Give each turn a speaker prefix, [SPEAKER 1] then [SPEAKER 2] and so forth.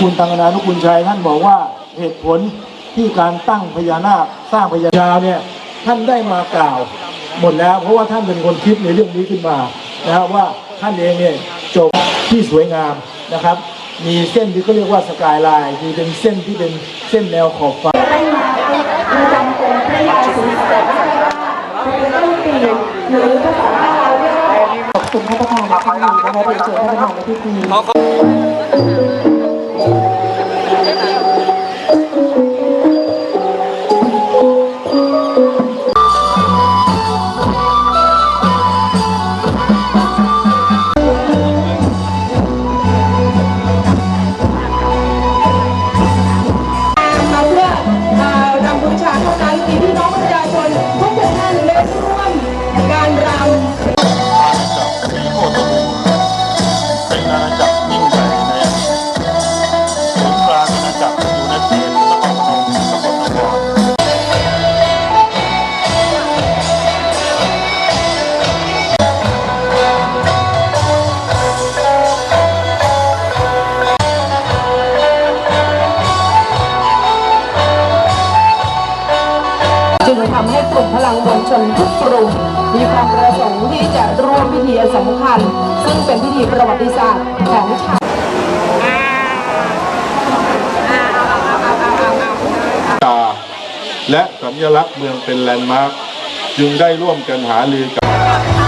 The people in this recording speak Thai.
[SPEAKER 1] คุณตังคณานุคุณชัยท่านบอกว่าเหตุผลที่การตั้งพญานาคสร้างพญานาเนี่ยท่านได้มากล่าวหมดแล้ว เพราะว่าท่านเป็นคนคิดในเรื่องนี้ขึ้นมานะครับว่าท่านเองเนี่ยจบที่สวยงามนะครับ มีเส้นที่เขาเรียกว่าสกายไลน์มีเป็นเส้นที่เป็นเส้นแนวขอบฟ้า
[SPEAKER 2] ให้มาประจำองค์พระยาศรีสัตนคราชเป็นต้นปีหรือภาษาบ้านเราเรียกว่าขอบคุณพระประธานในครั้งนี้นะคะเรียนเชิญท่านประธานในพิธี
[SPEAKER 3] จึง
[SPEAKER 2] ทำให้กลุ่มพลังมวลชนทุกกลุ่มมีความประสงค์ที่จะร่วมพิธีสำคัญ ซึ่งเป็นพิธีประวัติศาสตร์ของชาติ
[SPEAKER 3] และสัญลักษณ์เมืองเป็นแลนด์มาร์คจึงได้ร่วมกันหารือกับ